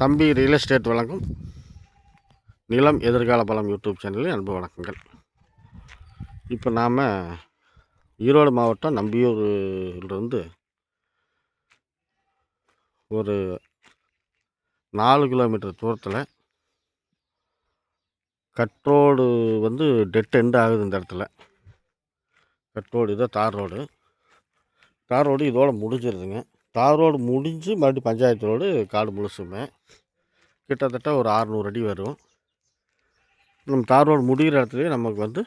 தம்பி real estate வழங்கும். நிலம் எதிர்கால பலம் யூடியூப் சேனலில் அன்பு வணக்கங்கள். இப்போ நாம் ஈரோடு மாவட்டம் நம்பியூரிலிருந்து ஒரு நாலு கிலோமீட்டர் தூரத்தில் கட்ரோடு வந்து டெட் எண்டு ஆகுது இந்த இடத்துல. கட்ரோடு இதான் தார் ரோடு. தார் ரோடு இதோடு முடிஞ்சிருதுங்க. தார் ரோடு முடிஞ்சு மறுபடியும் பஞ்சாயத்து ரோடு காடு முழுசுமே. கிட்டத்தட்ட ஒரு அறநூறு அடி வரும். நம்ம தார் ரோடு முடிகிற இடத்துலையே நமக்கு வந்து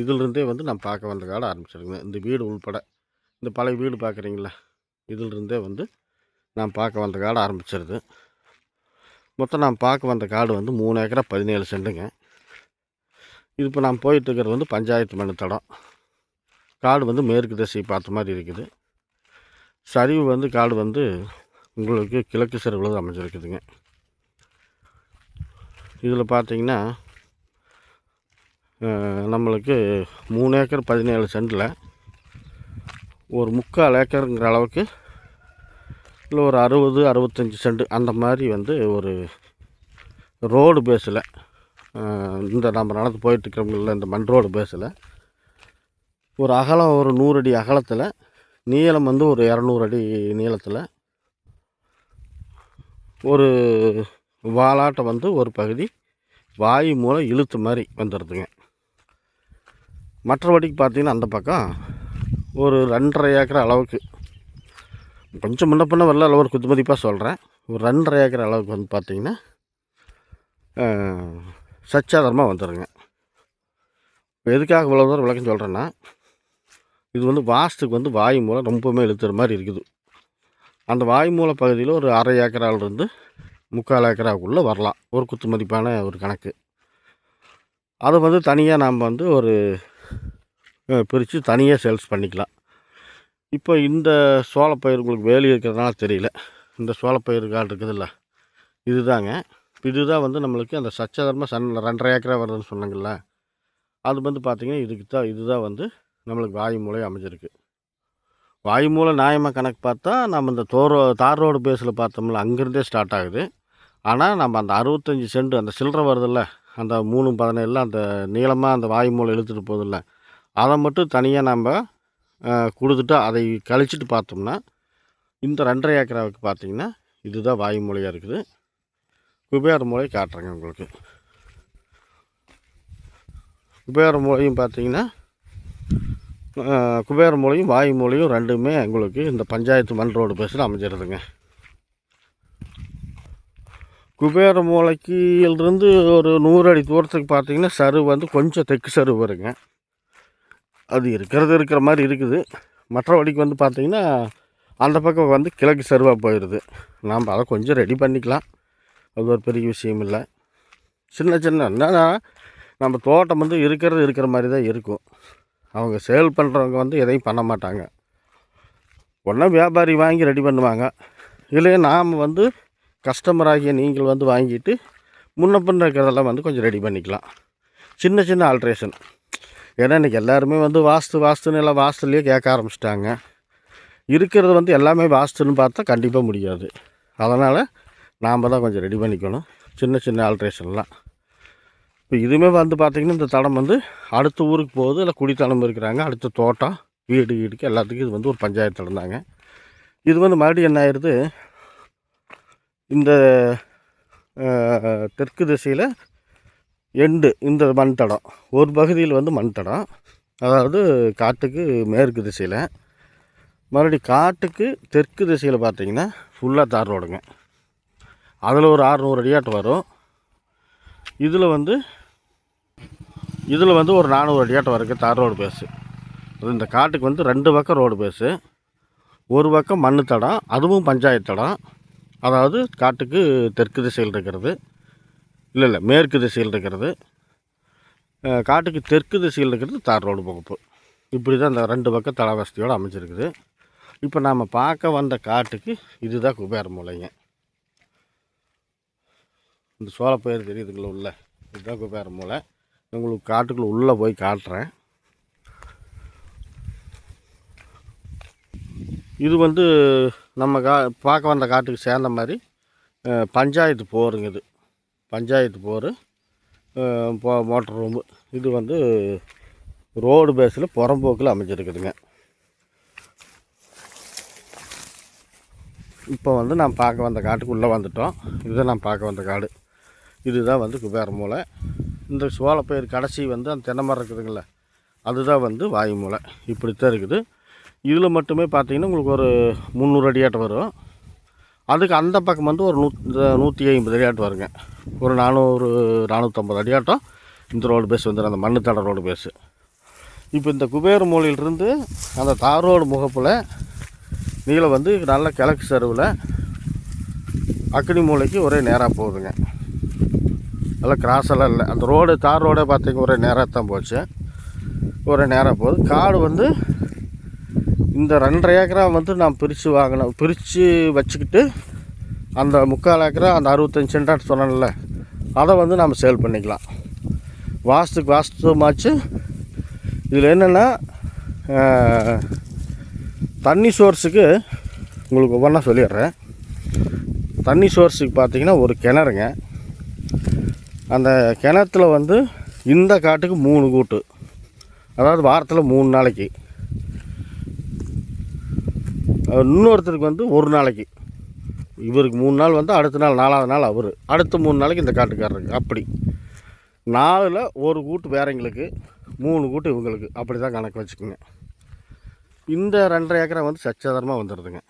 இதிலிருந்தே வந்து நம்ம பார்க்க வந்த காடு ஆரம்பிச்சிருங்க இந்த வீடு உள்பட இந்த பழைய வீடு பார்க்குறீங்களா? இதிலிருந்தே வந்து நான் பார்க்க வந்த காடு ஆரம்பிச்சிருது. மொத்தம் நான் பார்க்க வந்த காடு வந்து மூணு ஏக்கரா பதினேழு சென்ட்டுங்க இது இப்போ நான் போயிட்டுருக்கிறது வந்து பஞ்சாயத்து மனு தடம் காடு வந்து மேற்கு திசை பார்த்த மாதிரி இருக்குது. சரிவு வந்து காடு வந்து உங்களுக்கு கிழக்கு சரிவில் தான் அமைஞ்சிருக்குதுங்க. இதில் பார்த்தீங்கன்னா நம்மளுக்கு மூணு ஏக்கர் பதினேழு சென்டில் ஒரு முக்கால் ஏக்கருங்கிற அளவுக்கு இல்லை ஒரு அறுபது அறுபத்தஞ்சி சென்ட் அந்த மாதிரி வந்து ஒரு ரோடு பேஸில் இந்த நம்ம நடந்து போயிட்டுருக்கிறோம்ல இந்த மண் ரோடு பேஸில் ஒரு அகலம் ஒரு நூறு அடி அகலத்தில் நீளம் வந்து ஒரு இரநூறு அடி நீளத்தில். ஒரு வாலாட்டம் வந்து ஒரு பகுதி வாயு மூலம் இழுத்து மாதிரி வந்துடுதுங்க மற்றபடிக்கு பார்த்தீங்கன்னா அந்த பக்கம் ஒரு ரெண்டரை ஏக்கர் அளவுக்கு. கொஞ்சம் முன்ன பின்ன வரல அளவு ஒரு குத்து மதிப்பாக சொல்கிறேன் ஒரு ரெண்டரை ஏக்கர் அளவுக்கு வந்து பார்த்திங்கன்னா சச்சாதாரமாக வந்துடுங்க இப்போ எதுக்காக இவ்வளோ தூரம் விளக்கம் சொல்கிறேன்னா இது வந்து வாஸ்துக்கு வந்து வாயு மூலம் ரொம்பவுமே இழுத்துற மாதிரி இருக்குது. அந்த வாயு மூல பகுதியில் ஒரு அரை ஏக்கராலிருந்து முக்கால் ஏக்கராவுக்குள்ளே வரலாம். ஒரு குத்து மதிப்பான ஒரு கணக்கு. அதை வந்து தனியாக நாம் வந்து ஒரு பிரித்து தனியாக சேல்ஸ் பண்ணிக்கலாம். இப்போ இந்த சோளப்பயிர் உங்களுக்கு வேலி இருக்கிறதுனால தெரியல. இந்த சோளப்பயிர் காடு இருக்குதுல்ல இதுதாங்க. இதுதான் வந்து நம்மளுக்கு அந்த சச்சதர்ம சன் ரெண்டரை ஏக்கரா வருதுன்னு சொன்னாங்கல்ல அது வந்து பார்த்திங்கன்னா இதுக்கு தான் இதுதான் வந்து நம்மளுக்கு வாயு மூலை அமைஞ்சிருக்கு. வாயு மூலை நியாயமாக கணக்கு பார்த்தா நம்ம இந்த தோரோ தார் ரோடு பேஸில் பார்த்தோம்ல அங்கேருந்தே ஸ்டார்ட் ஆகுது. ஆனால் நம்ம அந்த அறுபத்தஞ்சி சென்ட் அந்த சில்லறை வருதுல்ல அந்த மூணு பதினேழில் அந்த நீளமாக அந்த வாயு மூலை இழுத்துட்டு போதில்ல அதை மட்டும் தனியாக நம்ம கொடுத்துட்டு அதை கழிச்சிட்டு பார்த்தோம்னா இந்த ரெண்டரை ஏக்கராவுக்கு பார்த்தீங்கன்னா இதுதான் வாயு மூலையாக இருக்குது. குபேர மூலையை காட்டுறேங்க உங்களுக்கு. குபேர மூலையும் பார்த்தீங்கன்னா குபேர மூலையும் வாயு மூலையும் ரெண்டுமே எங்களுக்கு இந்த பஞ்சாயத்து மண் ரோடு பேஸில் அமைஞ்சிருதுங்க. குபேர மூலைக்கிலிருந்து ஒரு நூறு அடி தூரத்துக்கு பார்த்தீங்கன்னா சரு வந்து கொஞ்சம் தெற்கு சரு வருங்க. அது இருக்கிறது இருக்கிற மாதிரி இருக்குது. மற்றபடிக்கு வந்து பார்த்திங்கன்னா அந்த பக்கம் வந்து கிழக்கு சருவாக போயிடுது. நாம் அதை கொஞ்சம் ரெடி பண்ணிக்கலாம். அது ஒரு பெரிய விஷயம் இல்லை. சின்ன சின்ன என்னன்னா நம்ம தோட்டம் வந்து இருக்கிறது இருக்கிற மாதிரி தான் இருக்கும். அவங்க சேல் பண்ணுறவங்க வந்து எதையும் பண்ண மாட்டாங்க. ஒன்றா வியாபாரி வாங்கி ரெடி பண்ணுவாங்க. இல்லையே நாம் வந்து கஸ்டமர் ஆகிய நீங்கள் வந்து வாங்கிட்டு முன்ன பின்ன இருக்கிறதெல்லாம் வந்து கொஞ்சம் ரெடி பண்ணிக்கலாம். சின்ன சின்ன ஆல்ட்ரேஷன் ஏன்னா இன்றைக்கி எல்லாருமே வந்து வாஸ்து வாஸ்துன்னு எல்லாம் வாஸ்துலேயே கேட்க ஆரம்பிச்சிட்டாங்க. இருக்கிறது வந்து எல்லாமே வாஸ்துன்னு பார்த்தா கண்டிப்பாக முடியாது. அதனால் நாம் தான் கொஞ்சம் ரெடி பண்ணிக்கணும். சின்ன சின்ன ஆல்ட்ரேஷன்லாம் இப்போ இதுவுமே வந்து பார்த்திங்கன்னா இந்த தடம் வந்து அடுத்த ஊருக்கு போகுது இல்லை குடித்தனம் இருக்கிறாங்க. அடுத்த தோட்டம் வீடு வீடுக்கு எல்லாத்துக்கும் இது வந்து ஒரு பஞ்சாயத்து இருந்தாங்க இது வந்து மறுபடியும் என்ன ஆயிடுது? இந்த தெற்கு திசையில் எண்டு இந்த மண் தடம். ஒரு பகுதியில் வந்து மண் தடம். அதாவது காட்டுக்கு மேற்கு திசையில். மறுபடி காட்டுக்கு தெற்கு திசையில் பார்த்திங்கன்னா ஃபுல்லாக தார் ரோடுங்க. அதில் ஒரு அறுநூறு அடியாட்டம் வரும். இதில் வந்து இதில் வந்து ஒரு நானூறு அடியாட்டம் வரைக்கும் தார் ரோடு பேஸு இந்த காட்டுக்கு வந்து ரெண்டு பக்கம் ரோடு பேஸு ஒரு பக்கம் மண் தடம் அதுவும் பஞ்சாயத்து தடம். அதாவது காட்டுக்கு தெற்கு திசையில் இருக்கிறது. இல்லை இல்லை மேற்கு திசையில் இருக்கிறது. காட்டுக்கு தெற்கு திசையில் இருக்கிறது தார் ரோடு பகுப்பு இப்படி தான் இந்த ரெண்டு பக்கம் தலைவசதியோடு அமைஞ்சிருக்குது. இப்போ நாம் பார்க்க வந்த காட்டுக்கு இதுதான் குபேர மூலைங்க. இந்த சோளப்பயிர் தெரியுதுங்களா உள்ள? இதுதான் குபேர மூலை உங்களுக்கு காட்டுக்குள்ளே உள்ளே போய் காட்டுறேன். இது வந்து நம்ம கா பார்க்க வந்த காட்டுக்கு சேர்ந்த மாதிரி பஞ்சாயத்து போருங்க இது. பஞ்சாயத்து போர் போ மோட்டர் ரூமு. இது வந்து ரோடு பேஸில் புறம்போக்கில் அமைஞ்சிருக்குதுங்க. இப்போ வந்து நான் பார்க்க வந்த காட்டுக்கு உள்ளே வந்துட்டோம். இதுதான் நான் பார்க்க வந்த காடு. இதுதான் வந்து குபேர மூலை இந்த சோளப்பயிர் கடைசி வந்து அந்த தென்னை மரம் இருக்குதுங்கள அதுதான் வந்து வாயு மூலை இப்படித்தான் இருக்குது. இதில் மட்டுமே பார்த்தீங்கன்னா உங்களுக்கு ஒரு முந்நூறு அடியாட்டம் வரும். அதுக்கு அந்த பக்கம் வந்து ஒரு நூ நூற்றி ஐம்பது அடியாட்டம் வருங்க. ஒரு நானூறு நானூற்றம்பது அடியாட்டம் இந்த ரோடு பேஸ் வந்துடும் அந்த மண்ணு தட ரோடு பேஸு இப்போ இந்த குபேர மூலையிலிருந்து அந்த தார் ரோடு முகப்பில் நீளம் வந்து நல்ல கிழக்கு சருவில் அக்னி மூலைக்கு ஒரே நேராக போகுதுங்க. எல்லாம் கிராஸெல்லாம் இல்லை. அந்த ரோடு தார் ரோடே பார்த்திங்க ஒரே நேராக தான் போச்சு. ஒரே நேராக போகுது. காடு வந்து இந்த ரெண்டரை ஏக்கரா வந்து நான் பிரித்து வாங்கினேன். பிரித்து வச்சுக்கிட்டு அந்த முக்கால் ஏக்கரா அந்த அறுபத்தஞ்சு சென்டாட் சொன்னேன்ல அதை வந்து நம்ம சேல் பண்ணிக்கலாம். வாஸ்துக்கு வாஸ்துமாச்சு. இதில் என்னென்னா தண்ணி சோர்ஸுக்கு உங்களுக்கு ஒவ்வொன்றா சொல்லிடுறேன். தண்ணி சோர்ஸுக்கு பார்த்தீங்கன்னா ஒரு கிணறுங்க. அந்த கிணத்துல வந்து இந்த காட்டுக்கு மூணு கூட்டு. அதாவது வாரத்தில் மூணு நாளைக்கு. இன்னொருத்தருக்கு வந்து ஒரு நாளைக்கு. இவருக்கு மூணு நாள் வந்து அடுத்த நாள் நாலாவது நாள் அவர். அடுத்த மூணு நாளைக்கு இந்த காட்டுக்காரருக்கு. அப்படி. நாலில் ஒரு கூட்டு வேறங்களுக்கு மூணு கூட்டு இவங்களுக்கு. அப்படி தான் கணக்கு வச்சுக்கோங்க. இந்த ரெண்டரை ஏக்கரை வந்து சச்சாதாரமாக வந்துடுதுங்க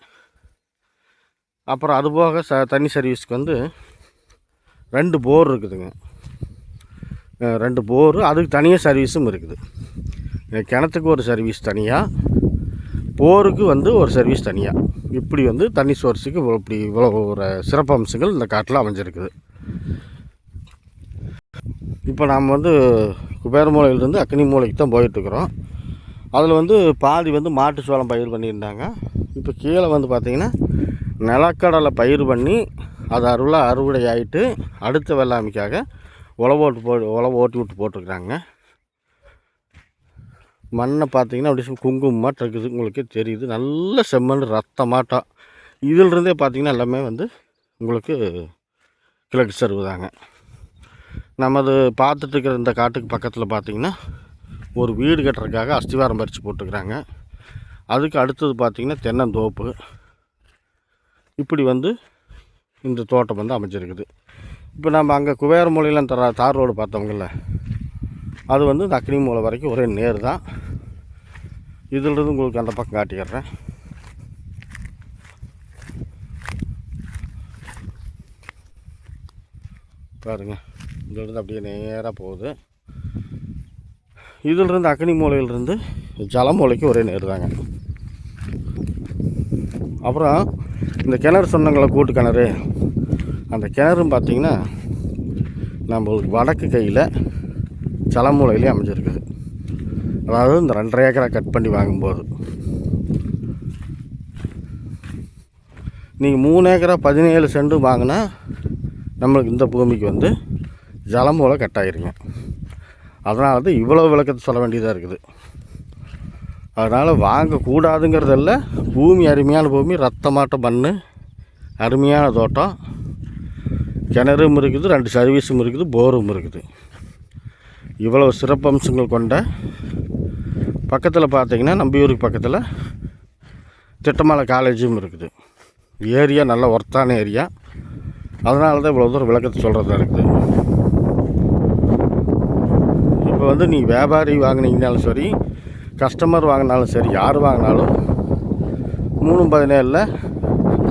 அப்புறம் அதுபோக ச தண்ணி சர்வீஸ்க்கு வந்து ரெண்டு போர் இருக்குதுங்க. ரெண்டு போரு அதுக்கு தனியாக சர்வீஸும் இருக்குது. கிணத்துக்கு ஒரு சர்வீஸ் தனியாக போருக்கு வந்து ஒரு சர்வீஸ் தனியாக இப்படி வந்து தண்ணி சோர்ஸுக்கு இப்படி இவ்வளோ ஒரு சிறப்பம்சங்கள் இந்த காட்டில் அமைஞ்சிருக்குது. இப்போ நாம் வந்து குபேர மூலையிலேருந்து அக்னி மூலைக்கு தான் போயிட்டுருக்குறோம். அதில் வந்து பாதி வந்து மாட்டு சோளம் பயிர் பண்ணியிருந்தாங்க. இப்போ கீழே வந்து பார்த்திங்கன்னா நிலக்கடலை பயிர் பண்ணி அது அறுவலை அறுவடை ஆகிட்டு அடுத்த வெள்ளாமைக்காக உழவு ஓட்டு போ உழவு ஓட்டி விட்டு போட்டிருக்குறாங்க. மண்ணை பார்த்தீங்கன்னா அப்படி குங்குமமாக இருக்குது. உங்களுக்கே தெரியுது. நல்ல செம்மண் ரத்தமாட்டம் இதிலிருந்தே பார்த்தீங்கன்னா எல்லாமே வந்து உங்களுக்கு கிழக்கு சருவு தாங்க. நமது பார்த்துட்டு இருக்கிற இந்த காட்டுக்கு பக்கத்தில் பார்த்திங்கன்னா ஒரு வீடு கட்டுறதுக்காக அஸ்திவாரம் பறித்து போட்டுக்கிறாங்க. அதுக்கு அடுத்தது பார்த்திங்கன்னா தென்னந்தோப்பு. இப்படி வந்து இந்த தோட்டம் வந்து அமைஞ்சிருக்குது. இப்போ நம்ம அங்கே குபேர மூலையில் தர தார் ரோடு பார்த்தோம்ல அது வந்து இந்த அக்னி மூலை வரைக்கும் ஒரே நேர் தான். இதிலிருந்து உங்களுக்கு அந்த பக்கம் காட்டிடுறேன் பாருங்க இதிலிருந்து அப்படியே நேராக போகுது. இதிலிருந்து அக்னி மூலையிலிருந்து ஜலமூலைக்கு ஒரே நேர் தாங்க. அப்புறம் இந்த கிணறு சொன்னங்களா கூட்டு கிணறு. அந்த கிணறும் பார்த்தீங்கன்னா நம்மளுக்கு வடக்கு கையில் சலமூலையிலே அமைஞ்சிருக்குது. அதாவது இந்த ரெண்டரை ஏக்கரா கட் பண்ணி வாங்கும்போது. நீங்கள் மூணு ஏக்கரா பதினேழு சென்ட் வாங்கினா நம்மளுக்கு இந்த பூமிக்கு வந்து ஜலமூலை கட் ஆகிருங்க அதனால தான் இவ்வளோ விளக்கத்தை சொல்ல வேண்டியதாக இருக்குது. அதனால் வாங்கக்கூடாதுங்கிறதல்ல. பூமி அருமையான பூமி ரத்தமாட்ட மண் அருமையான தோட்டம். கிணறும் இருக்குது ரெண்டு சர்வீஸும் இருக்குது போரும் இருக்குது. இவ்வளவு சிறப்பம்சங்கள் கொண்ட பக்கத்தில் பார்த்திங்கன்னா நம்பியூருக்கு பக்கத்தில் திட்டமலை காலேஜும் இருக்குது. ஏரியா நல்ல ஒர்த்தான ஏரியா. அதனால தான் இவ்வளோ தூரம் விளக்கத்தை சொல்கிறதா இருக்குது. இப்போ வந்து நீ வியாபாரி வாங்கினீங்கனாலும் சரி கஸ்டமர் வாங்கினாலும் சரி யார் வாங்கினாலும் மூணு பதினேழில்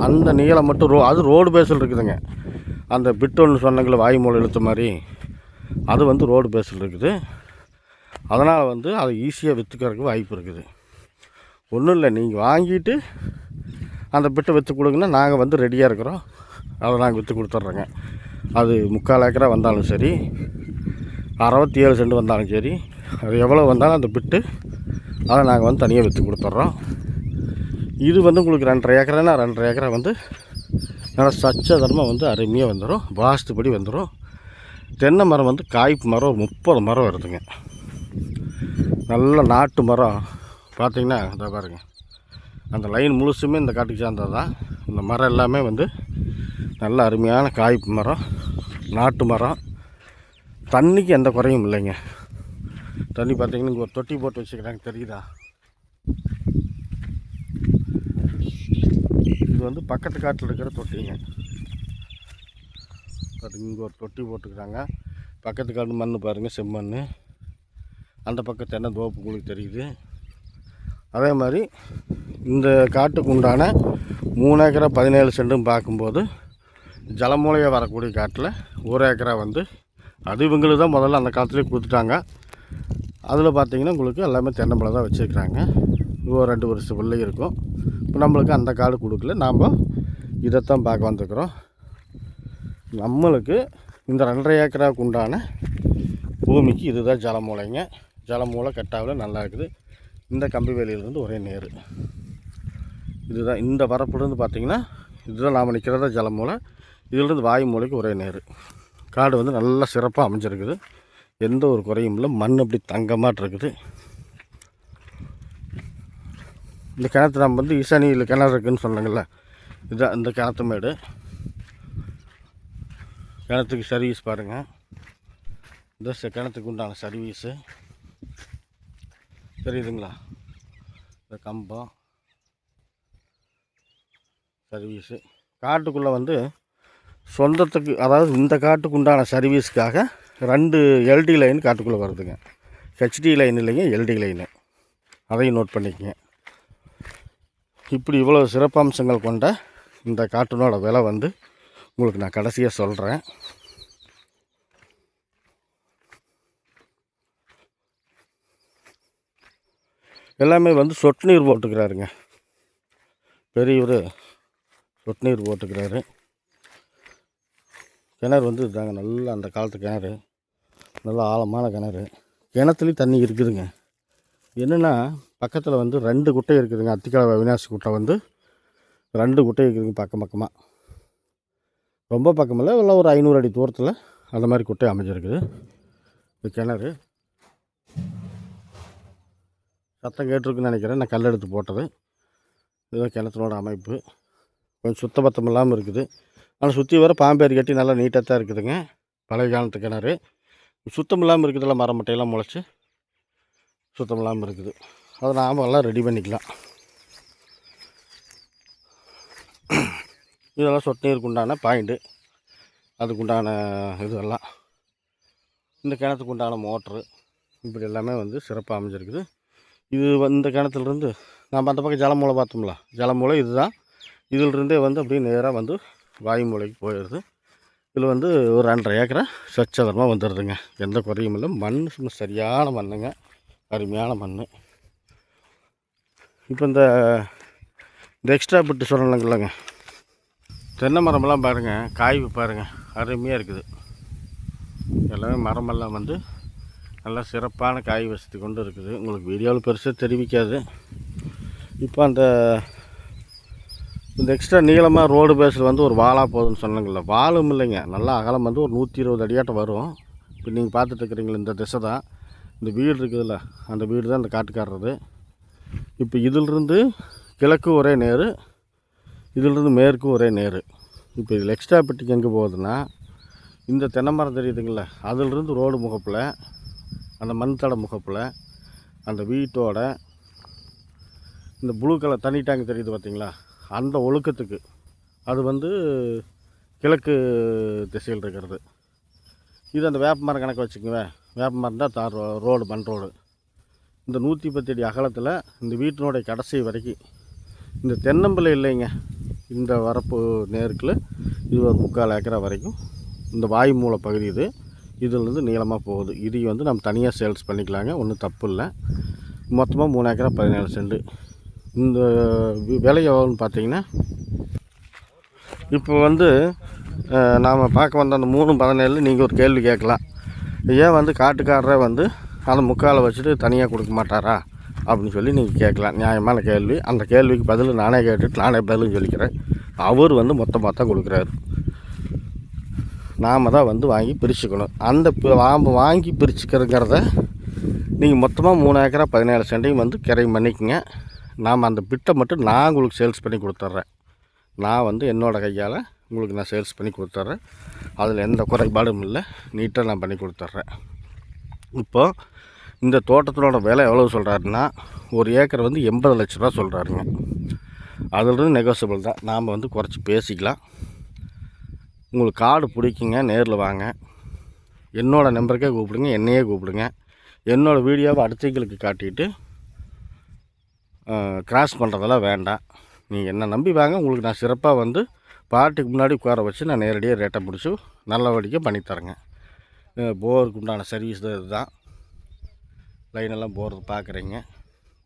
அந்த நீளம் மட்டும் ரோ அது ரோடு பேஸில் இருக்குதுங்க. அந்த பிட் ஒன்று சொன்னங்கள வாய்மூலை இழுத்த மாதிரி. அது வந்து ரோடு பேஸில் இருக்குது. அதனால் வந்து அதை ஈஸியாக விற்றுக்கிறதுக்கு வாய்ப்பு இருக்குது. ஒன்றும் இல்லை நீங்கள் வாங்கிட்டு அந்த பிட்டை விற்று கொடுங்கன்னா நாங்கள் வந்து ரெடியாக இருக்கிறோம். அதை நாங்கள் விற்று கொடுத்துட்றோங்க. அது முக்கால் ஏக்கரா வந்தாலும் சரி அறுபத்தி ஏழு சென்ட் வந்தாலும் சரி அது எவ்வளோ வந்தாலும் அந்த பிட்டு அதை நாங்கள் வந்து தனியாக விற்று கொடுத்துட்றோம். இது வந்து உங்களுக்கு ரெண்டரை ஏக்கரைனா ரெண்டரை ஏக்கரா வந்து நல்லா சச்சதரமாக வந்து அருமையாக வந்துடும் வாஸ்துபடி வந்துடும் தென்னை மரம் வந்து காய்ப்பு மரம் ஒரு முப்பது மரம் வருதுங்க. நல்ல நாட்டு மரம். பார்த்தீங்கன்னா இதை பாருங்க. அந்த லைன் முழுசுமே இந்த காட்டுக்கு சேர்ந்தது தான் இந்த மரம் எல்லாமே வந்து நல்ல அருமையான காய்ப்பு மரம். நாட்டு மரம். தண்ணிக்கு எந்த குறையும் இல்லைங்க. தண்ணி பார்த்தீங்கன்னா இங்கே ஒரு தொட்டி போட்டு வச்சுக்கிறாங்க தெரியுதா? இது வந்து பக்கத்து காட்டில் இருக்கிற தொட்டிங்க. பாருங்க இங்கே ஒரு தொட்டி போட்டுக்கிறாங்க. பக்கத்து காட்டு மண் பாருங்கள் செம்மண் அந்த பக்கத்து தென்னை தோப்பு உங்களுக்கு தெரியுது. அதே மாதிரி இந்த காட்டுக்கு உண்டான மூணு ஏக்கரா பதினேழு சென்டும் பார்க்கும்போது ஜலமூலையாக வரக்கூடிய காட்டில் ஒரு ஏக்கரா வந்து அது இவங்களுக்கு தான் முதல்ல அந்த காலத்துலேயே கொடுத்துட்டாங்க. அதில் பார்த்தீங்கன்னா உங்களுக்கு எல்லாமே தென்னம்பழம் தான் வச்சுருக்குறாங்க. ஒரு ரெண்டு வருஷம் பிள்ளை இருக்கும். இப்போ நம்மளுக்கு அந்த காடு கொடுக்கல. நாம் இதைத்தான் பார்க்க வந்துருக்குறோம். நம்மளுக்கு இந்த ரெண்டரை ஏக்கராவுக்கு உண்டான பூமிக்கு இதுதான் ஜலமூலைங்க ஜலமூலை கட்டாவில் நல்லா இருக்குது. இந்த கம்பி வேலியிலேருந்து ஒரே நேர். இதுதான் இந்த வரப்புலேருந்து பார்த்திங்கன்னா இதுதான் நாம் நிற்கிறதா ஜலமூலை இதிலிருந்து வாயு மூலைக்கு ஒரே நேர். காடு வந்து நல்லா சிறப்பாக அமைஞ்சிருக்குது. எந்த ஒரு குறையும் இல்லை. மண் அப்படி தங்கமாக இருக்குது இந்த கிணத்து நம்ம வந்து ஈசானியில் கிணறு இருக்குதுன்னு சொன்னாங்கல்ல இதுதான் இந்த கிணத்து மேடு. கிணத்துக்கு சர்வீஸ் பாருங்கள் இந்த கிணத்துக்கு உண்டான சர்வீஸு தெரியுதுங்களா? இந்த கம்பம். சர்வீஸு காட்டுக்குள்ளே வந்து சொந்தத்துக்கு அதாவது இந்த காட்டுக்கு உண்டான சர்வீஸுக்காக ரெண்டு எல்டி லைன் காட்டுக்குள்ளே வருதுங்க. ஹெச்டி லைன் இல்லைங்க எல்டி லைனு அதையும் நோட் பண்ணிக்கங்க. இப்படி இவ்வளோ சிறப்பம்சங்கள் கொண்ட இந்த காட்டனோட விலை வந்து உங்களுக்கு நான் கடைசியாக சொல்கிறேன் எல்லாமே வந்து சொட்டு நீர் போட்டுக்கிறாருங்க. பெரியவர் சொட்டு நீர் போட்டுக்கிறாரு. கிணறு வந்து இதாங்க நல்ல அந்த காலத்து கிணறு. நல்ல ஆழமான கிணறு. கிணத்துலேயும் தண்ணி இருக்குதுங்க. என்னென்னா பக்கத்தில் வந்து ரெண்டு குட்டை இருக்குதுங்க. அத்திக்கலை அவினாசி குட்டை வந்து ரெண்டு குட்டை இருக்குதுங்க பக்கம் பக்கமாக ரொம்ப பக்கமில்ல இல்லை ஒரு ஐநூறு அடி தூரத்தில் அந்த மாதிரி குட்டை அமைஞ்சிருக்குது. இந்த கிணறு. சத்தம் கேட்டிருக்குன்னு நினைக்கிறேன். நான் கல் எடுத்து போட்டது. இதுதான் கிணத்தினோட அமைப்பு. கொஞ்சம் சுத்தபத்தம் இல்லாமல் இருக்குது. ஆனால் சுற்றி வர பாம்பேர் கட்டி நல்லா நீட்டாக தான் இருக்குதுங்க. பழைய காலத்து கிணறு. சுத்தம் இல்லாமல் இருக்குதுல்ல மரம் மட்டையெல்லாம் முளைச்சி. சுத்தம் இல்லாமல் இருக்குது. அதை நாம் எல்லாம் ரெடி பண்ணிக்கலாம். இதெல்லாம் சொட்டு நீருக்கு உண்டான பாயிண்ட்டு அதுக்குண்டான இதெல்லாம். இந்த கிணத்துக்கு உண்டான மோட்ரு இப்படி எல்லாமே வந்து சிறப்பாக அமைஞ்சிருக்குது. இது இந்த கிணத்துலேருந்து நம்ம அந்த பக்கம் ஜலமூலை பார்த்தோம்ல. ஜலமூலை இதுதான். இதிலிருந்தே வந்து அப்படியே நேராக வந்து வாய்மூலைக்கு போயிடுது. இதில் வந்து ஒரு ரெண்டரை ஏக்கரை சொச்சதமாக வந்துடுதுங்க எந்த குறையும் இல்லை. மண் சும்மா சரியான மண்ணுங்க. அருமையான மண் இப்போ இந்த இந்த எக்ஸ்ட்ரா பிட்டு சொல்லணுங்களங்க தென்னை மரமெல்லாம் பாருங்கள் காய் பாருங்கள் அருமையாக இருக்குது. எல்லாமே மரமெல்லாம் வந்து நல்லா சிறப்பான காய் வசதி கொண்டு இருக்குது. உங்களுக்கு வீடியோவில் பெருசாக தெரிவிக்காது. இப்போ அந்த இந்த எக்ஸ்ட்ரா நீளமாக ரோடு பேஸில் வந்து ஒரு வாலாக போகுதுன்னு சொன்னாங்கல்ல. வாலும் இல்லைங்க. நல்லா அகலம் வந்து ஒரு நூற்றி இருபது அடியாட்டம் வரும். இப்போ நீங்கள் பார்த்துட்ருக்குறீங்களே இந்த திசை தான். இந்த வீடு இருக்குதுல்ல அந்த வீடு தான் இந்த காட்டுக்காரது இப்போ இதிலிருந்து கிழக்கு ஒரே நேர் இதிலிருந்து மேற்கு ஒரே நேர். இப்போ இதில் எக்ஸ்ட்ரா பெட்டிக்கு எங்கே போகுதுன்னா இந்த தென்னை மரம் தெரியுதுங்களா அதிலிருந்து ரோடு முகப்பில் அந்த மண் தடை முகப்பில் அந்த வீட்டோட இந்த ப்ளூ கலர் தண்ணி டேங்க் தெரியுது பார்த்தீங்களா அந்த ஒழுக்கத்துக்கு. அது வந்து கிழக்கு திசையில் இருக்கிறது. இது அந்த வேப்ப மரம் கணக்கு வச்சுக்குவேன் வேப்ப மரம் தான் தார் ரோ- ரோடு மண் ரோடு. இந்த நூற்றி பத்து அடி அகலத்தில் இந்த வீட்டினுடைய கடைசி வரைக்கும் இந்த தென்னம்பிள்ளை இல்லைங்க. இந்த வரப்பு நேருக்கில் இது ஒரு முக்கால் ஏக்கரா வரைக்கும் இந்த வாய் மூல பகுதி இது. இதுலேருந்து நீளமாக போகுது. இது வந்து நம்ம தனியாக சேல்ஸ் பண்ணிக்கலாங்க. ஒன்றும் தப்பு இல்லை. மொத்தமாக மூணு ஏக்கரா பதினேழு சென்ட் இந்த விலை எவ்வளோன்னு பார்த்தீங்கன்னா இப்போ வந்து நாம் பார்க்க வந்த அந்த மூணு பதினேழு நீங்கள் ஒரு கேள்வி கேட்கலாம். ஏன் வந்து காட்டுக்காரரே வந்து அந்த முக்காலை வச்சுட்டு தனியாக கொடுக்க மாட்டாரா? அப்படின்னு சொல்லி நீங்கள் கேட்கலாம். நியாயமான கேள்வி. அந்த கேள்விக்கு பதில் நானே கேட்டுட்டு நானே பதிலும் சொல்லிக்கிறேன். அவர் வந்து மொத்தமாக தான் கொடுக்குறாரு. நாம் தான் வந்து வாங்கி பிரிச்சுக்கணும். அந்த வாம்பு வாங்கி பிரிச்சுக்கிறங்கிறத நீங்கள் மொத்தமாக மூணு ஏக்கரா பதினேழு சென்டையும் வந்து கிரையும் பண்ணிக்கங்க. நாம் அந்த பிட்டை மட்டும் நான் உங்களுக்கு சேல்ஸ் பண்ணி கொடுத்துட்றேன். நான் வந்து என்னோடய கையால் உங்களுக்கு நான் சேல்ஸ் பண்ணி கொடுத்துட்றேன். அதில் எந்த குறைபாடும் இல்லை. நீட்டாக நான் பண்ணி கொடுத்துட்றேன். இப்போது இந்த தோட்டத்தினோட விலை எவ்வளோ சொல்கிறாருன்னா ஒரு ஏக்கர் வந்து எண்பது லட்ச ரூபா சொல்கிறாருங்க அதுலேருந்து நெகோசியபிள் தான். நாம் வந்து குறைச்சி பேசிக்கலாம். உங்களுக்கு காடு பிடிக்குங்க நேரில் வாங்க. என்னோடய நம்பருக்கே கூப்பிடுங்க என்னையே கூப்பிடுங்க. என்னோடய வீடியோவை அடுத்தவங்களுக்கு காட்டிட்டு கிராஸ் பண்ணுறதெல்லாம் வேண்டாம். நீங்கள் என்ன நம்பி வாங்க உங்களுக்கு நான் சிறப்பாக வந்து பார்ட்டிக்கு முன்னாடி உட்கார வச்சு நான் நேரடியாக ரேட்டை பிடிச்சி நல்லபடியாக பண்ணித்தரேங்க போருக்கு உண்டான சர்வீஸ் தான் இதுதான். லைனெல்லாம் போகிறது பார்க்குறீங்க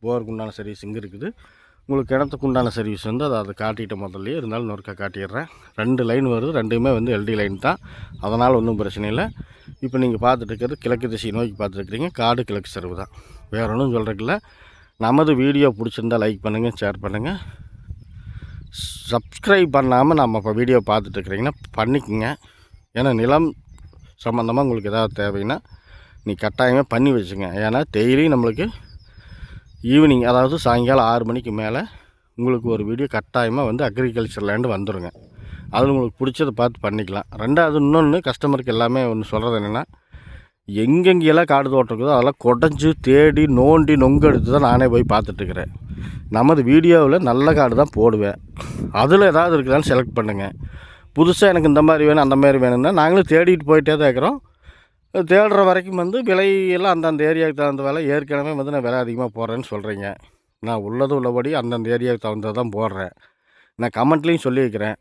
போருக்கு உண்டான சர்வீஸ் இங்கே இருக்குது. உங்களுக்கு கிணத்துக்கு உண்டான சர்வீஸ் வந்து அதை அதை காட்டிட்ட முதல்லையே இருந்தாலும் இன்னொருக்கா காட்டிடுறேன். ரெண்டு லைன் வருது ரெண்டுமே வந்து எல்டி லைன் தான். அதனால் ஒன்றும் பிரச்சனை இல்லை. இப்போ நீங்கள் பார்த்துட்டு இருக்கிறது கிழக்கு திசை நோக்கி பார்த்துருக்குறீங்க காடு கிழக்கு செருவு தான். வேற ஒன்றும் சொல்கிறதுக்கு நமது வீடியோ பிடிச்சிருந்தா லைக் பண்ணுங்கள் ஷேர் பண்ணுங்கள் சப்ஸ்கிரைப் பண்ணாமல் நம்ம இப்போ வீடியோ பார்த்துட்டுருக்குறீங்கன்னா பண்ணிக்கோங்க. ஏன்னா நிலம் சம்மந்தமாக உங்களுக்கு எதாவது தேவைன்னா நீ கட்டாயமாக பண்ணி வச்சுங்க. ஏன்னா டெய்லி நம்மளுக்கு ஈவினிங் அதாவது சாயங்காலம் ஆறு மணிக்கு மேலே உங்களுக்கு ஒரு வீடியோ கட்டாயமாக வந்து அக்ரிகல்ச்சர் லேண்டு வந்துடுங்க அது உங்களுக்கு பிடிச்சதை பார்த்து பண்ணிக்கலாம். ரெண்டாவது இன்னொன்று கஸ்டமருக்கு எல்லாமே ஒன்று சொல்கிறது என்னென்னா எங்கெங்கெல்லாம் காடு தோட்டம் இருக்குதோ அதெல்லாம் குடஞ்சி தேடி நோண்டி நொங்கு எடுத்து தான் நானே போய் பார்த்துட்ருக்குறேன் நமது வீடியோவில் நல்ல காடு தான் போடுவேன். அதில் ஏதாவது இருக்குதான்னு செலக்ட் பண்ணுங்கள் புதுசாக எனக்கு இந்த மாதிரி வேணும் அந்த மாதிரி வேணும்னா நாங்களும் தேடிட்டு போயிட்டே தான் இருக்கிறோம். தேடுற வரைக்கும் வந்து விலையெல்லாம் அந்தந்த ஏரியாவுக்கு தகுந்த விலை ஏற்கனவே வந்து நான் விலை அதிகமாக போடுறேன்னு சொல்கிறீங்க நான் உள்ளது உள்ளபடி அந்தந்த ஏரியாவுக்கு தகுந்தது தான் போடுறேன். நான் கமெண்ட்லேயும் சொல்லி வைக்கிறேன்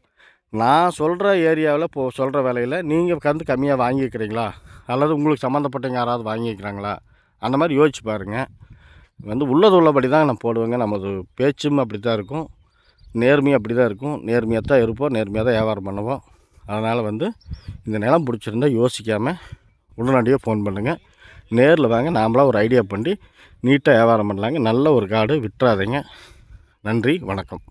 நான் சொல்கிற ஏரியாவில் இப்போ சொல்கிற விலையில் நீங்கள் வந்து கம்மியாக வாங்கிக்கிறீங்களா? அல்லது உங்களுக்கு சம்மந்தப்பட்டவங்க யாராவது வாங்கிக்கிறாங்களா? அந்த மாதிரி யோசிச்சு பாருங்கள் வந்து உள்ளது உள்ளபடி தான் நான் போடுவேங்க. நமது பேச்சும் அப்படி தான் இருக்கும். நேர்மையும் அப்படி தான் இருக்கும். நேர்மையாக தான் இருப்போம். நேர்மையாக தான் வியாபாரம் பண்ணுவோம். அதனால் வந்து இந்த நிலம் பிடிச்சிருந்தா யோசிக்காமல் உடனடியாக ஃபோன் பண்ணுங்கள் நேரில் வாங்க. நாமளாக ஒரு ஐடியா பண்ணி நீட்டாக வியாபாரம் பண்ணலாங்க. நல்ல ஒரு காடு விட்டுறாதீங்க நன்றி. வணக்கம்.